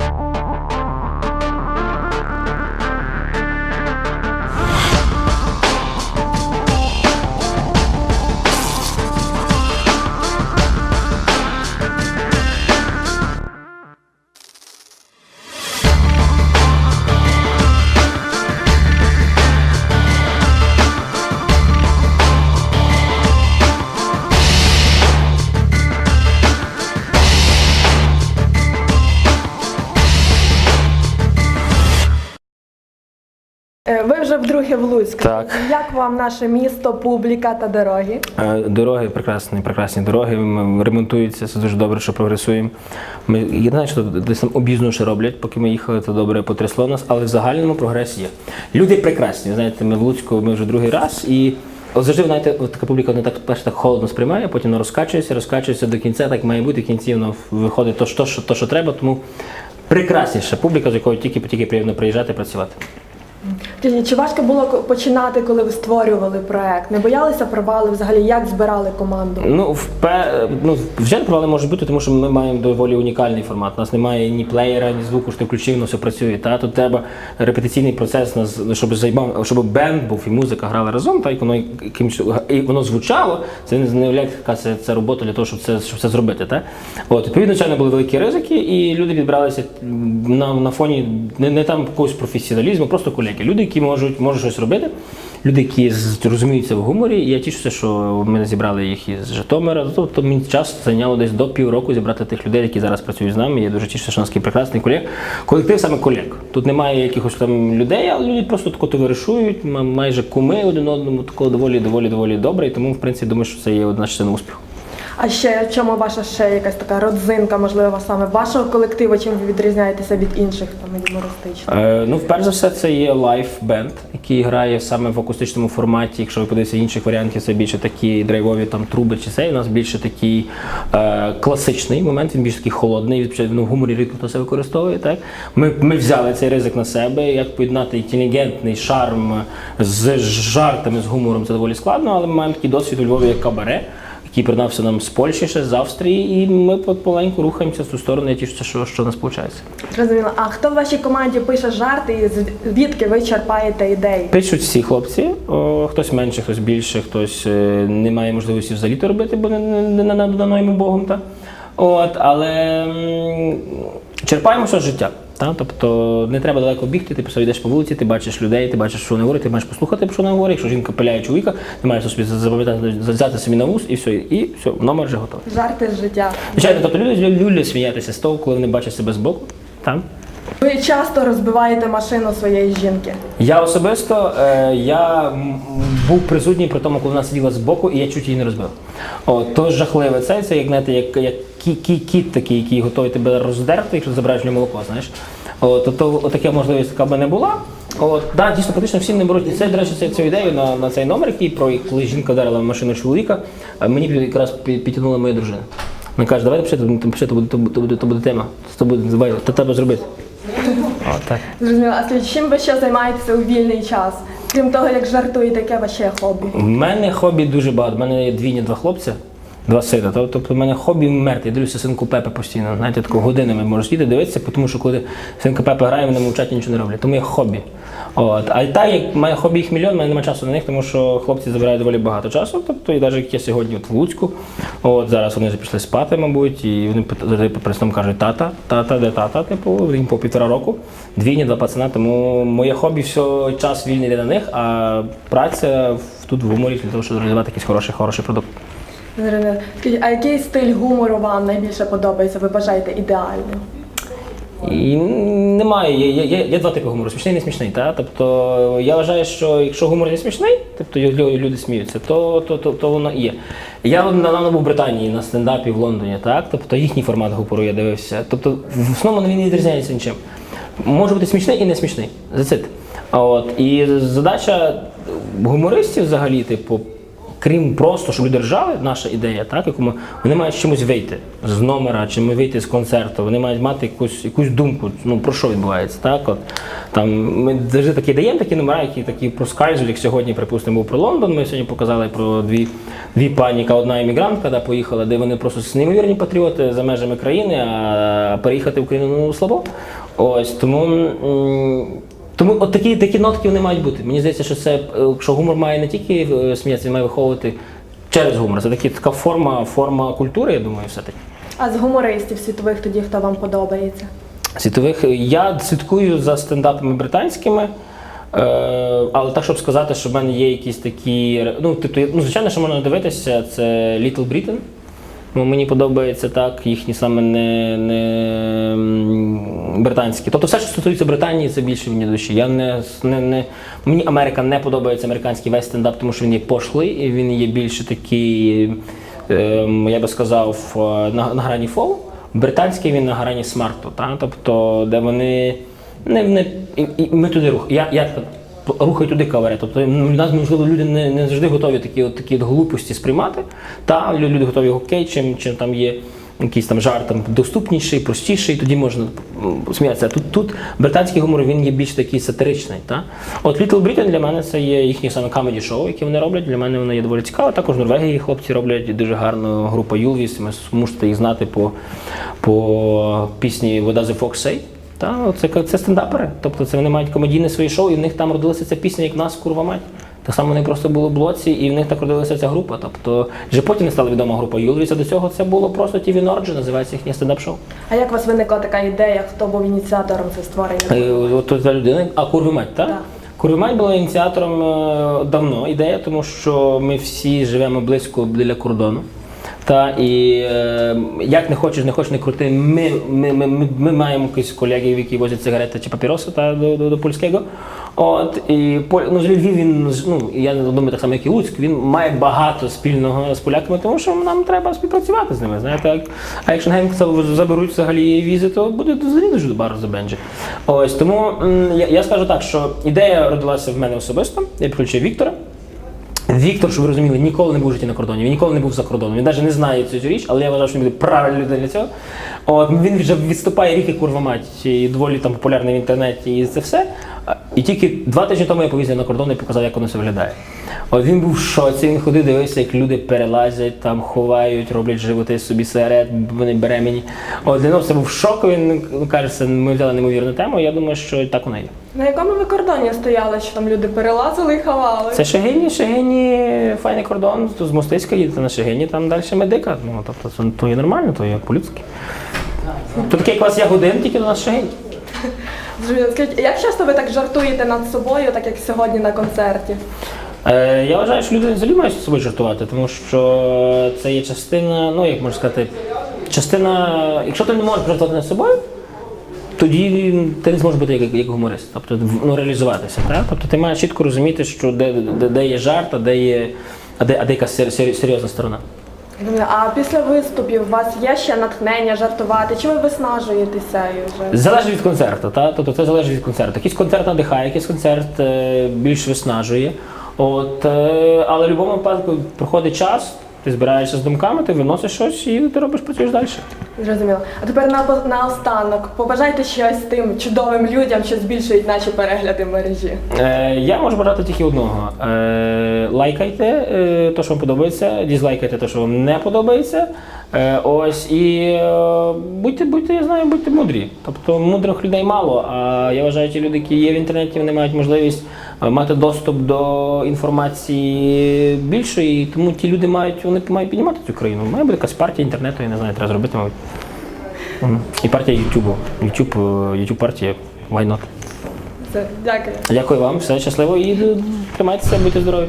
Е, вдруге в Луцьку. Так. Як вам наше місто, публіка та дороги? Е, Дороги прекрасні, прекрасні дороги. Ремонтуються, це дуже добре, що прогресуємо. Ми я не знаю, що десь там об'їзну ще роблять, поки ми їхали, то добре потрясло нас, але в загальному прогрес є. Люди прекрасні. Ви знаєте, ми в Луцьку ми вже другий раз і. От завжди, знаєте, от така публіка не так перше так холодно сприймає, потім вона розкачується, розкачується до кінця, так має бути, в кінці воно виходить то, що, то, що треба, тому прекрасніша публіка, з якою тільки тільки приємно приїжджати і працювати. Чи важко було починати, коли ви створювали проект? Не боялися провали взагалі? Як збирали команду? Ну, впе... ну, вже провали може бути, тому що ми маємо доволі унікальний формат. У нас немає ні плеєра, ні звуку, що ти включив, воно все працює. Та? Тут треба репетиційний процес, щоб займав, щоб бенд був і музика грала разом, та воно якимось і воно звучало. Це не являє це, це робота для того, щоб це, щоб це зробити. Та? От, відповідно, звичайно, були великі ризики, і люди відбиралися на, на фоні не, не там якогось професіоналізму, просто колеги. Люди, які можуть, можуть щось робити. Люди, які розуміються в гуморі, і я тішуся, що ми зібрали їх із Житомира. Тобто мені час зайняло десь до півроку зібрати тих людей, які зараз працюють з нами. Я дуже тішуся, що у нас такий прекрасний колег. Колектив саме колег. Тут немає якихось там людей, але люди просто тако товаришують, ма- майже куми один одному, такого доволі, доволі, доволі добре. І тому, в принципі, думаю, що це є одна частина успіху. А ще в чому ваша ще якась така родзинка, можливо, саме вашого колективу, чим ви відрізняєтеся від інших там юмористичних? Е, ну, перш за все, це є лайв бенд, який грає саме в акустичному форматі. Якщо ви подивитеся інших варіантів, це більше такі драйвові там труби чи цей. У нас більше такий е, класичний момент, він більш такий холодний. Від ну, в гуморі рідко це використовує. Так? Ми, ми взяли цей ризик на себе. Як поєднати інтелігентний шарм з жартами, з гумором, це доволі складно, але ми маємо такий досвід у Львові як кабаре. Який придався нам з Польщі, ще з Австрії, і ми помаленьку рухаємося в цю сторону. Я тішуся, що, що в нас виходить. Зрозуміло. А хто в вашій команді пише жарти і звідки ви черпаєте ідеї? Пишуть всі хлопці, о, хтось менше, хтось більше, хтось е, не має можливості взагалі то робити, бо не, не, не, не надано йому Богом. Та? От, але м, черпаємо все з життя. Та? Тобто не треба далеко бігти, ти просто йдеш по вулиці, ти бачиш людей, ти бачиш, що вони говорять, ти маєш послухати, що вони говорять. Якщо жінка пиляє чоловіка, ти маєш собі запам'ятати, взяти собі на вуз і все, і все, номер вже готовий. Жарти з життя. Звичайно, тобто люди люблять сміятися з того, коли вони бачать себе збоку. Там. Ви часто розбиваєте машину своєї жінки. Я особисто е, я був присутній при тому, коли вона сиділа збоку, і я чуть її не розбив. О, то жахливе це, це як знаєте, як, як кі, кі, кіт такий, який готовий тебе роздерти, якщо забираєш в нього молоко, знаєш. О, то, то така можливість така би не була. От, да, дійсно, практично всі не беруть. Це, до речі, це, цю ідею на, на цей номер, який про коли жінка вдарила в машину чоловіка, а мені якраз пі- підтягнула моя дружина. Вона каже, давай напиши, то, буде, то, буде, то, буде, то буде тема. То буде, давай, то треба зробити. О, так. Зрозуміло. А скажіть, чим ви ще займаєтеся у вільний час? Крім того, як жартуєте, яке ваше хобі? У мене хобі дуже багато. У мене є двійні два хлопця, два сина. Тобто в мене хобі мертві. Я дивлюся синку Пепе постійно. Знаєте, тако годинами можу сидіти, дивитися, тому що коли синка Пепе грає, вони мовчать і нічого не роблять. Тому є хобі. От. А так, як має хобі їх мільйон, в мене немає часу на них, тому що хлопці забирають доволі багато часу. Тобто, і навіть як я сьогодні от в Луцьку, от зараз вони пішли спати, мабуть, і вони завжди при цьому кажуть, тата, тата, де тата, типу, їм по півтора року, двійні, два пацана. Тому моє хобі все час вільний на них, а праця тут в гуморі для того, щоб реалізувати якийсь хороший, хороший продукт. А який стиль гумору вам найбільше подобається? Ви бажаєте ідеальним? І немає, є, є, є, два типи гумору, смішний і не смішний. Та? Тобто я вважаю, що якщо гумор не смішний, тобто люди сміються, то, то, то, то воно є. Я недавно був в Британії на стендапі в Лондоні, так? тобто їхній формат гумору я дивився. Тобто в основному він не відрізняється нічим. Може бути смішний і не смішний. That's От. І задача гумористів взагалі, типу, крім просто, щоб люди ржали, наша ідея, так, яку ми, вони мають чимось вийти з номера, чи ми вийти з концерту, вони мають мати якусь, якусь думку, ну про що відбувається. Так, от, там, ми завжди такі даємо такі номера, які такі проскальзують, як сьогодні, припустимо, був про Лондон. Ми сьогодні показали про дві, дві пані, яка одна іммігрантка, да, поїхала, де вони просто неймовірні патріоти за межами країни, а переїхати в Україну ну, слабо. Ось тому. Тому от такі, такі нотки вони мають бути. Мені здається, що це е, що гумор має не тільки е, сміятися, він має виховувати через гумор. Це такі, така форма, форма культури, я думаю, все-таки. А з гумористів світових тоді хто вам подобається? Світових я слідкую за стендапами британськими. Е, але так, щоб сказати, що в мене є якісь такі. Ну, тобто, ну, звичайно, що можна дивитися, це Little Britain. Ну, мені подобається так, їхні саме не, не британські. Тобто все, що стосується Британії, це більше мені душі. Я не, не, не, мені Америка не подобається американський весь стендап, тому що він є пошлий, і він є більше такий, ем, я би сказав, е, на, на грані фол. Британський він на грані смарту, та? тобто, де вони не, не і, і ми туди рух. Я, я рухаю туди каваре. Тобто нас можливо люди не, не завжди готові такі от такі от глупості сприймати. Та люди готові окей, чим, чим там є. Якийсь там жарт там доступніший, простіший, тоді можна сміятися. Тут, тут британський гумор він є більш такий сатиричний. Та? От Little Britain для мене це є їхнє саме камеді шоу, яке вони роблять. Для мене воно є доволі цікаве. Також в Норвегії хлопці роблять дуже гарну група Юлвіс. Ми мусите їх знати по, по пісні does the say? Та, це, це стендапери. Тобто це вони мають комедійне своє шоу, і в них там родилася ця пісня, як нас, курва мать. Так само вони просто були блоці, і в них так родилася ця група. Тобто, вже потім не стала відома група Юлвіс, а до цього це було просто TV Norge, називається їхнє стендап-шоу. А як у вас виникла така ідея, хто був ініціатором це створення? Е, От ця людина, а Курвимать, так? Так. Курвимать була ініціатором е, давно ідея, тому що ми всі живемо близько біля кордону. Та і е, як не хочеш, не хочеш, не крути. Ми, ми, ми, ми, ми маємо якісь колегів, які возять сигарети чи папіроси та, до, до, до польського. От і ну, Львів, він ну я думаю, так само, як і Луцьк, він має багато спільного з поляками, тому що нам треба співпрацювати з ними. Знаєте, а якщо генк заберуть взагалі візи, то буде дуже багато забенджі. Ось тому я, я скажу так, що ідея родилася в мене особисто. Я підключив Віктора. Віктор, щоб ви розуміли, ніколи не був в житті на кордоні. Він ніколи не був за кордоном. Він навіть не знає цю річ, але я вважав, що він буде правильна людина для цього. От він вже відступає рік і курва мать, і доволі там популярний в інтернеті, і це все. І тільки два тижні тому я повіз на кордон і показав, як воно все виглядає. От він був в шоці, він ходив, дивився, як люди перелазять, там ховають, роблять животи собі серед, вони беременні. От для нього це був шок. Він ну, каже, ми взяли неймовірну тему. Я думаю, що так воно є. На якому ви кордоні стояли, що там люди перелазили і ховали? Це Шегині, Шегині, файний кордон, тут з Мостиська їдете на Шегині, там далі медика. Ну, тобто це то є нормально, то є по-людськи. То таке, як у вас є годин, тільки до нас Шегині. Як часто ви так жартуєте над собою, так як сьогодні на концерті? Е, я вважаю, що люди взагалі мають з собою жартувати, тому що це є частина, ну як можна сказати, частина, якщо ти не можеш жартувати над собою, тоді ти не зможеш бути як, як гуморист, тобто ну, реалізуватися. Так? Тобто ти маєш чітко розуміти, що де, де, де є жарт, а де є, а де, а де якась сер- сер- серйозна сторона. А після виступів у вас є ще натхнення жартувати? Чи ви виснажуєтеся і вже? Залежить від концерту, та? тобто це залежить від концерту. Якийсь концерт надихає, якийсь концерт е, більш виснажує. От, е, але в будь-якому випадку проходить час, ти збираєшся з думками, ти виносиш щось і ти робиш працюєш далі. Зрозуміло. А тепер на, наостанок побажайте щось тим чудовим людям, що збільшують наші перегляди в мережі. Е, я можу бажати тільки одного. Е, лайкайте е, те, що вам подобається, дізлайкайте те, що вам не подобається. Е, ось і е, будьте, будьте, я знаю, будьте мудрі. Тобто мудрих людей мало. А я вважаю, ті люди, які є в інтернеті, вони мають можливість мати доступ до інформації більшої, тому ті люди мають вони мають піднімати цю країну. Має бути якась партія інтернету, я не знаю, треба зробити, мабуть. І партія Ютубу. Ютуб, Ютуб партія. Why not? Все, дякую. Дякую вам, все щасливо і тримайтеся, будьте здорові.